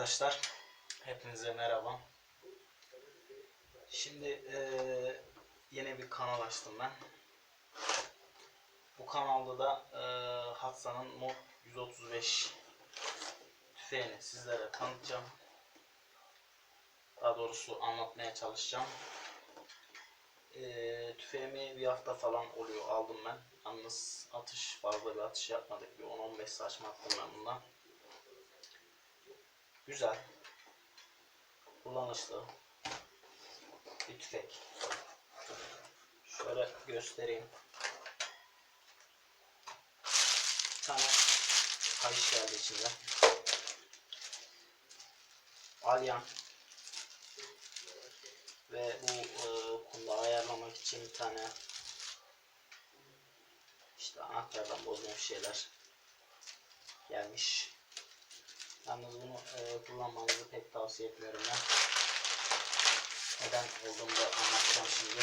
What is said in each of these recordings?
arkadaşlar. Hepinize merhaba. Şimdi eee, yeni bir kanal açtım ben. Bu kanalda da eee Hatsa'nın Mod 135 tüfeğini sizlere tanıtacağım. Daha doğrusu anlatmaya çalışacağım. Eee tüfeğimi bir hafta falan oluyor aldım ben. Yalnız atış fazla bir atış yapmadık. Bir 10-15 saçma attım ben bundan. Güzel. Kullanışlı. Bir tüfek. Şöyle göstereyim. Bir tane kayış geldi içinde. Alyan. Ve bu e, kundağı ayarlamak için bir tane işte anahtardan bir şeyler gelmiş. Yalnız bunu e, kullanmanızı pek tavsiye etmiyorum ben. Neden olduğunu da anlatacağım şimdi.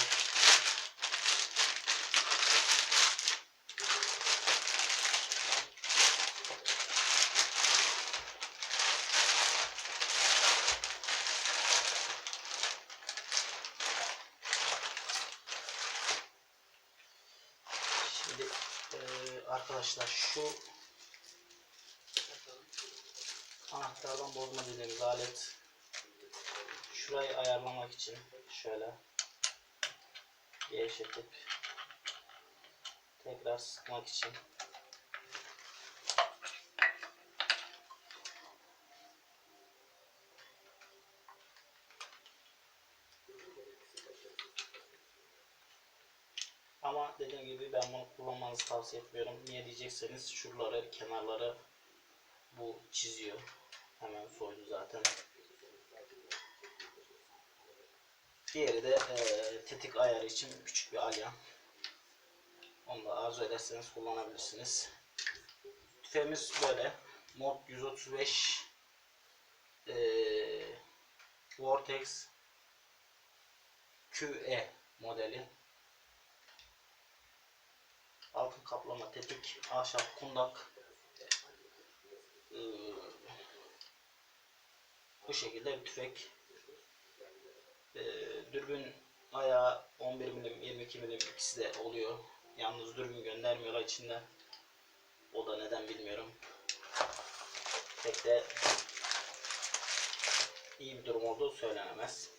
Şimdi e, arkadaşlar şu anahtardan bozma dediğimiz alet. Şurayı ayarlamak için şöyle. Gevşetip tekrar sıkmak için. Ama dediğim gibi ben bunu kullanmanızı tavsiye etmiyorum. Niye diyecekseniz şuraları kenarları bu çiziyor. Hemen soydu zaten. Diğeri de eee, tetik ayarı için küçük bir alyan. Onu da arzu ederseniz kullanabilirsiniz. Tüfeğimiz böyle. Mod 135 eee, Vortex QE modeli. Altın kaplama tetik, ahşap kundak. Bu şekilde bir tüfek. Ee, dürbün ayağı 11 milim 22 milim ikisi de oluyor. Yalnız dürbün göndermiyorlar içinde. O da neden bilmiyorum. Pek de iyi bir durum olduğu söylenemez.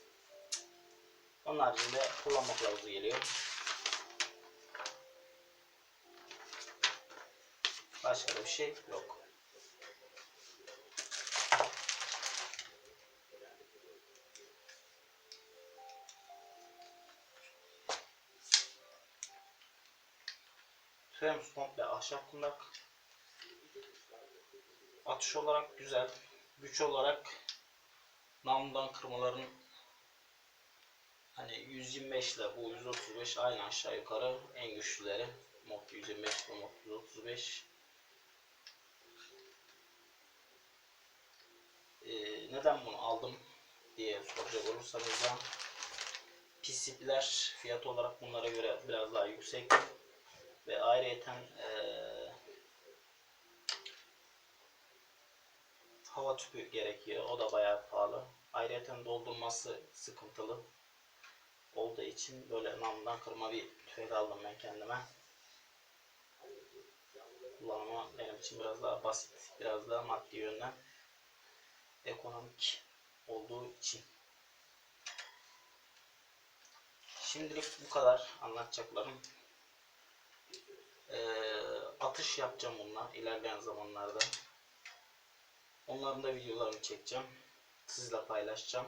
Onun haricinde kullanma kılavuzu geliyor. Başka da bir şey yok. Tüfeğimiz komple ahşap kundak. Atış olarak güzel. Güç olarak namludan kırmaların hani 125 ile bu 135 aynı aşağı yukarı en güçlüleri. Mod 125 ve Mod 135. Ee, neden bunu aldım diye soracak olursanız da PCB'ler fiyat olarak bunlara göre biraz daha yüksek ayrıyeten eee hava tüpü gerekiyor. O da bayağı pahalı. Ayrıyeten doldurması sıkıntılı olduğu için böyle namludan kırma bir tüfek aldım ben kendime. Kullanımı benim için biraz daha basit, biraz daha maddi yönden ekonomik olduğu için. Şimdilik bu kadar anlatacaklarım. Ee, atış yapacağım bununla ilerleyen zamanlarda. Onların da videolarını çekeceğim. Sizle paylaşacağım.